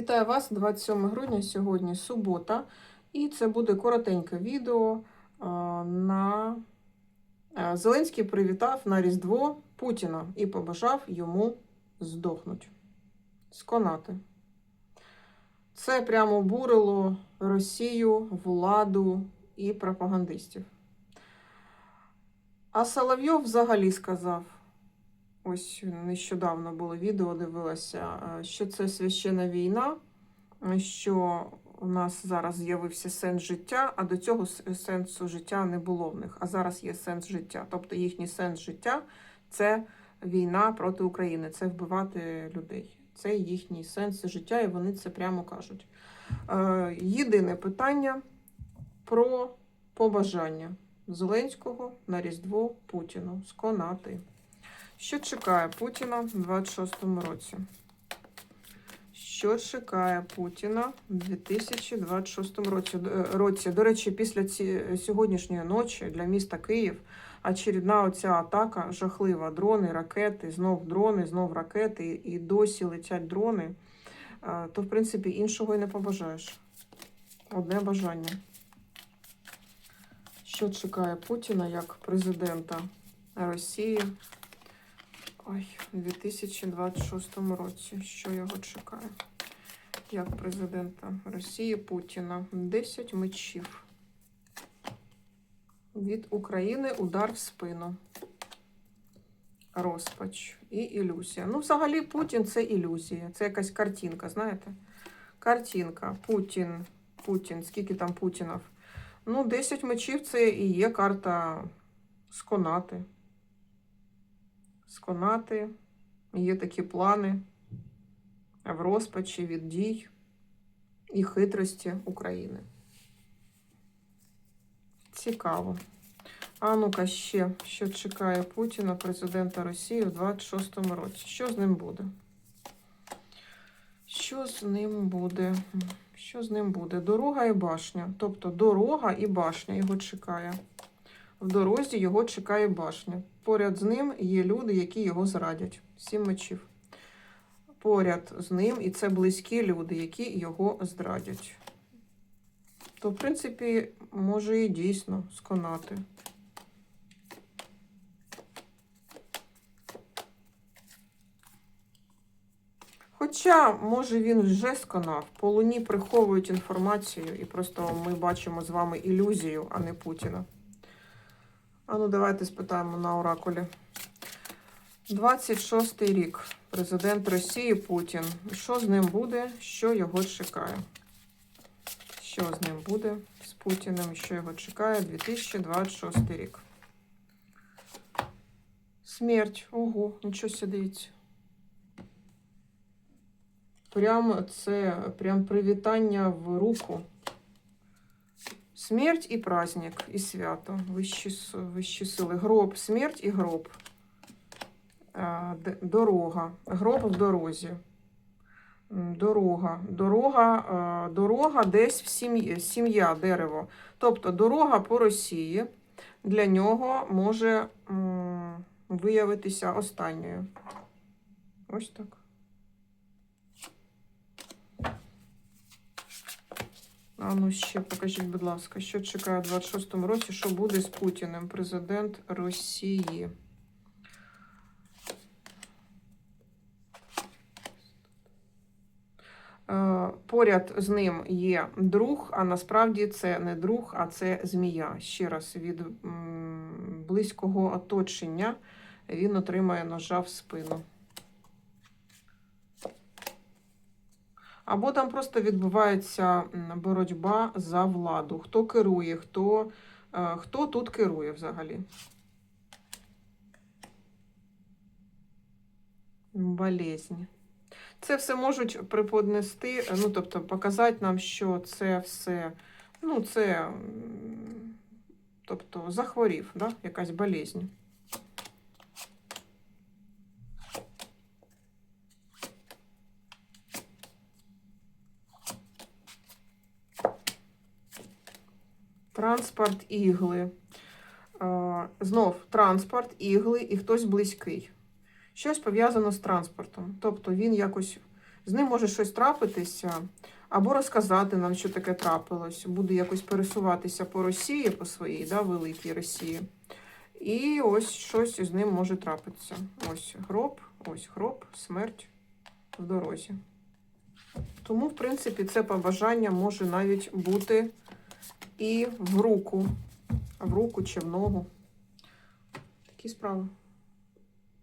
Вітаю вас 27 грудня, сьогодні субота, і це буде коротеньке відео на Зеленський привітав на Різдво Путіна і побажав йому здохнути, сконати. Це прямо обурило Росію, владу і пропагандистів. А Соловйов взагалі сказав. Ось нещодавно було відео, дивилася, е, що це священна війна, е, що у нас зараз з'явився сенс життя, а до цього сенсу життя не було в них. А зараз є сенс життя. Тобто їхній сенс життя це війна проти України, це вбивати людей. Це їхній сенс життя, і вони це прямо кажуть. Е, Єдине питання про побажання Зеленського на Різдво Путіну сконати. Що чекає Путіна в 26-му році? Що чекає Путіна в 2026 році? Році? До речі, після ці, сьогоднішньої ночі для міста Київ очередна оця атака жахлива. Дрони, ракети, знов дрони, знов ракети, і досі летять дрони. Е, То, в принципі, іншого і не побажаєш. Одне бажання. Що чекає Путіна як президента Росії Ой, у 2026 році. Що його чекає? Як президента Росії Путіна. 10 мечів. Від України удар в спину. Розпач і ілюзія. Ну, взагалі, Путін це ілюзія. Це якась картинка, знаєте? Картинка. Путін. Путін. Скільки там Путінів? Ну, 10 мечів це і є карта сконати сконати. Є такі плани в розпачі від дій і хитрості України. Цікаво. А ну-ка ще, що чекає Путіна, президента Росії у 26-му році. Що з ним буде? Що з ним буде? Що з ним буде? Дорога і башня. Тобто дорога і башня його чекає. В дорозі його чекає башня. Поряд з ним є люди, які його зрадять. Сім мечів. Поряд з ним, і це близькі люди, які його зрадять. То, в принципі, може і дійсно сконати. Хоча, може, він вже сконав. По луні приховують інформацію, і просто ми бачимо з вами ілюзію, а не Путіна. А ну, давайте спитаємо на оракулі. 26-й рік. Президент Росії Путін. Що з ним буде? Що його чекає? Що з ним буде з Путіним? Що його чекає? 2026 рік. Смерть. Ого, нічого дивіться. Прям це прям привітання в руку. Смерть і праздник, і свято, вищі, вищі сили. Гроб, смерть і гроб. Дорога. Гроб в дорозі. Дорога. Дорога, дорога десь в сім'ї, сім'я, дерево. Тобто дорога по Росії для нього може виявитися останньою. Ось так. А ну ще покажіть, будь ласка, що чекає у 26-му році, що буде з Путіним, президент Росії. Е, Поряд з ним є друг, а насправді це не друг, а це змія. Ще раз від близького оточення він отримає ножа в спину. Або там просто відбувається боротьба за владу. Хто керує, хто, е, хто тут керує взагалі. Болезнь. Це все можуть преподнести, ну, тобто показати нам, що це все, ну, це, тобто, захворів, да? якась болезнь. Транспорт, ігли. Е, Знов транспорт, ігли і хтось близький. Щось пов'язано з транспортом. Тобто він якось З ним може щось трапитися, або розказати нам, що таке трапилось. Буде якось пересуватися по Росії, по своїй, да, великій Росії. І ось щось з ним може трапитися. Ось гроб, ось гроб, смерть в дорозі. Тому, в принципі, це побажання може навіть бути і в руку, в руку чи в ногу. Такі справи.